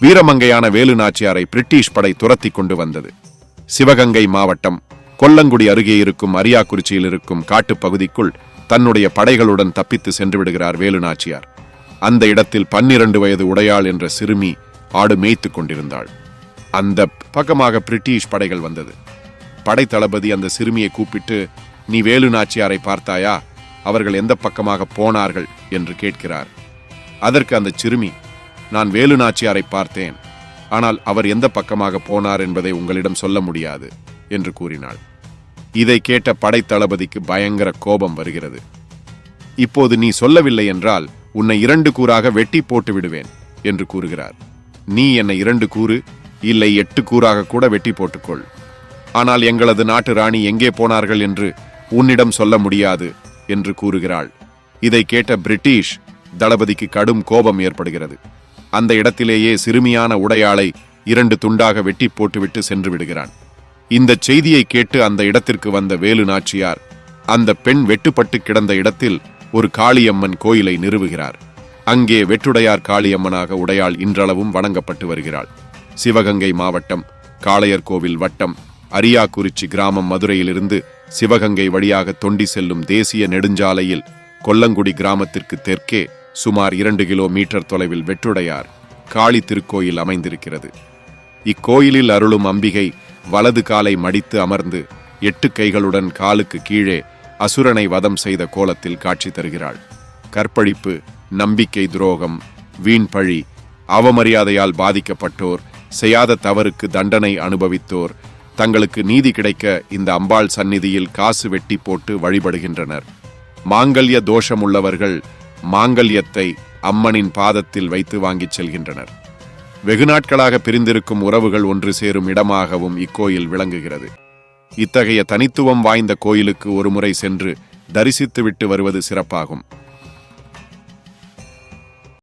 வீரமங்கையான வேலு நாச்சியாரை பிரிட்டிஷ் படை துரத்தி கொண்டு வந்தது. சிவகங்கை மாவட்டம் கொல்லங்குடி அருகே இருக்கும் அரியாக்குறிச்சியில் இருக்கும் காட்டுப் பகுதிக்குள் தன்னுடைய படைகளுடன் தப்பித்து சென்று விடுகிறார் வேலு நாச்சியார். அந்த இடத்தில் பன்னிரண்டு வயது உடையாள் என்ற சிறுமி ஆடு மேய்த்து கொண்டிருந்தாள். அந்த பக்கமாக பிரிட்டிஷ் படைகள் வந்தது. படை தளபதி அந்த சிறுமியை கூப்பிட்டு நீ வேலு நாச்சியாரை பார்த்தாயா? அவர்கள் எந்த பக்கமாக போனார்கள்? என்று கேட்கிறார். அதற்கு அந்த சிறுமி நான் வேலு நாச்சியாரை பார்த்தேன். ஆனால் அவர் எந்த பக்கமாக போனார் என்பதை உங்களிடம் சொல்ல முடியாது என்று கூறினாள். இதை கேட்ட படைத்தளபதிக்கு பயங்கர கோபம் வருகிறது. இப்போது நீ சொல்லவில்லை என்றால் உன்னை இரண்டு கூறாக வெட்டி போட்டு விடுவேன் என்று கூறுகிறார். நீ என்னை இரண்டு கூறு இல்லை எட்டு கூறாக கூட வெட்டி போட்டுக்கொள். ஆனால் எங்களது நாட்டு ராணி எங்கே போனார்கள் என்று உன்னிடம் சொல்ல முடியாது என்று கூறுகிறாள். இதை கேட்ட பிரிட்டிஷ் தளபதிக்கு கடும் கோபம் ஏற்படுகிறது. அந்த இடத்திலேயே சிறுமியான உடையாளை இரண்டு துண்டாக வெட்டி போட்டுவிட்டு சென்று விடுகிறான். இந்த செய்தியை கேட்டு அந்த இடத்திற்கு வந்த வேலு நாச்சியார் அந்த பெண் வெட்டுப்பட்டு கிடந்த இடத்தில் ஒரு காளியம்மன் கோயிலை நிறுவுகிறார். அங்கே வெற்றுடையார் காளியம்மனாக உடையாள் இன்றளவும் வணங்கப்பட்டு வருகிறாள். சிவகங்கை மாவட்டம் காளையர் கோவில் வட்டம் அரியாக்குறிச்சி கிராமம் மதுரையிலிருந்து சிவகங்கை வழியாக தொண்டி செல்லும் தேசிய நெடுஞ்சாலையில் கொல்லங்குடி கிராமத்திற்கு தெற்கே சுமார் இரண்டு கிலோமீட்டர் தொலைவில் வெற்றுடையார் காளி திருக்கோயில் அமைந்திருக்கிறது. இக்கோயிலில் அருளும் அம்பிகை வலது காலை மடித்து அமர்ந்து எட்டு கைகளுடன் காலுக்கு கீழே அசுரனை வதம் செய்த கோலத்தில் காட்சி தருகிறாள். கற்பழிப்பு நம்பிக்கை துரோகம் வீண் பழி அவமரியாதையால் பாதிக்கப்பட்டோர் செய்யாத தவறுக்கு தண்டனை அனுபவித்தோர் தங்களுக்கு நீதி கிடைக்க இந்த அம்பாள் சந்நிதியில் காசு வெட்டி போட்டு வழிபடுகின்றனர். மாங்கல்ய தோஷம் உள்ளவர்கள் மாங்கல்யத்தை அம்மனின் பாதத்தில் வைத்து வாங்கிச் செல்கின்றனர். வெகு நாட்களாக பிரிந்திருக்கும் உறவுகள் ஒன்று சேரும் இடமாகவும் இக்கோயில் விளங்குகிறது. இத்தகைய தனித்துவம் வாய்ந்த கோயிலுக்கு ஒருமுறை சென்று தரிசித்துவிட்டு வருவது சிறப்பாகும்.